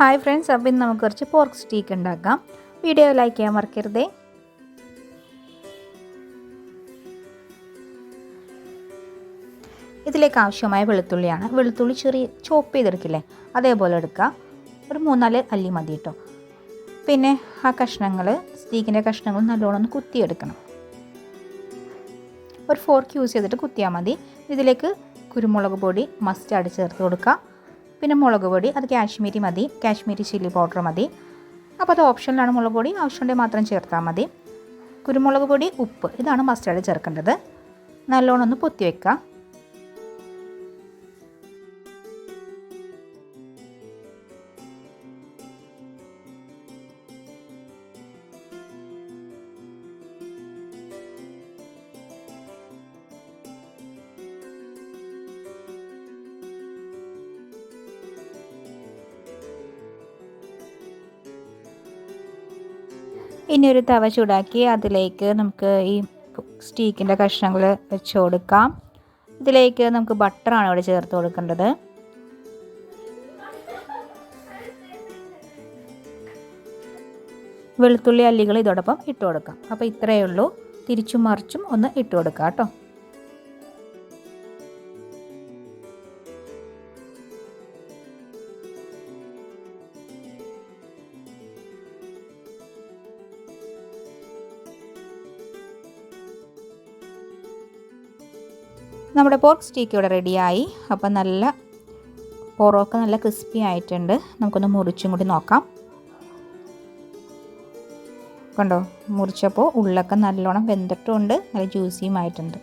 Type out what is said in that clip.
Hi friends അപ്പം ഇന്ന് നമുക്ക് കുറച്ച് പോർക്ക് സ്റ്റീക്ക് ഉണ്ടാക്കാം. വീഡിയോ ലൈക്ക് ചെയ്യാൻ മറക്കരുതേ. ഇതിലേക്ക് ആവശ്യമായ വെളുത്തുള്ളിയാണ്. വെളുത്തുള്ളി ചെറിയ ചോപ്പ് ചെയ്തെടുക്കില്ലേ? അതേപോലെ എടുക്കുക ഒരു മൂന്നാൽ അല്ലി മതി കേട്ടോ പിന്നെ ആ കഷ്ണങ്ങൾ സ്റ്റീക്കിന്റെ കഷ്ണങ്ങൾ നല്ലോണം ഒന്ന് കുത്തിയെടുക്കണം. ഒരു ഫോർക്ക് യൂസ് ചെയ്തിട്ട് കുത്തിയാൽ മതി. ഇതിലേക്ക് കുരുമുളക് പൊടി മസ്റ്റാർഡ് ചേർത്ത് കൊടുക്കുക പിന്നെ മുളക് പൊടി അത് കാശ്മീരി മതി കാശ്മീരി ചില്ലി പൗഡർ മതി. അപ്പോൾ അത് ഓപ്ഷനിലാണ് മുളക് പൊടി ആവശ്യമുണ്ടെങ്കിൽ മാത്രം ചേർത്താൽ മതി. കുരുമുളക് പൊടി ഉപ്പ് ഇതാണ് മസ്റ്റേഡ് ചേർക്കേണ്ടത്. നല്ലോണം ഒന്ന് പൊത്തി വെക്കുക. ഇനി ഒരു തവ ചൂടാക്കി അതിലേക്ക് നമുക്ക് ഈ സ്റ്റീക്കിന്റെ കഷ്ണങ്ങൾ വെച്ച് കൊടുക്കാം. ഇതിലേക്ക് നമുക്ക് ബട്ടറാണ് ഇവിടെ ചേർത്ത് കൊടുക്കേണ്ടത്. വെളുത്തുള്ളി അല്ലികൾ ഇതോടൊപ്പം ഇട്ട് കൊടുക്കാം. അപ്പോൾ ഇത്രയേ ഉള്ളൂ. തിരിച്ചും മറിച്ചും ഒന്ന് ഇട്ട് കൊടുക്കാം കേട്ടോ. നമ്മുടെ പോർക്ക് സ്റ്റീക്ക് ഇവിടെ റെഡിയായി അപ്പം നല്ല പൊറോക്ക നല്ല ക്രിസ്പി ആയിട്ടുണ്ട്. നമുക്കൊന്ന് മുറിച്ചും കൂടി നോക്കാം. കണ്ടോ? മുറിച്ചപ്പോൾ ഉള്ളൊക്കെ നല്ലോണം വെന്തിട്ടുമുണ്ട് നല്ല ജ്യൂസിയും ആയിട്ടുണ്ട്.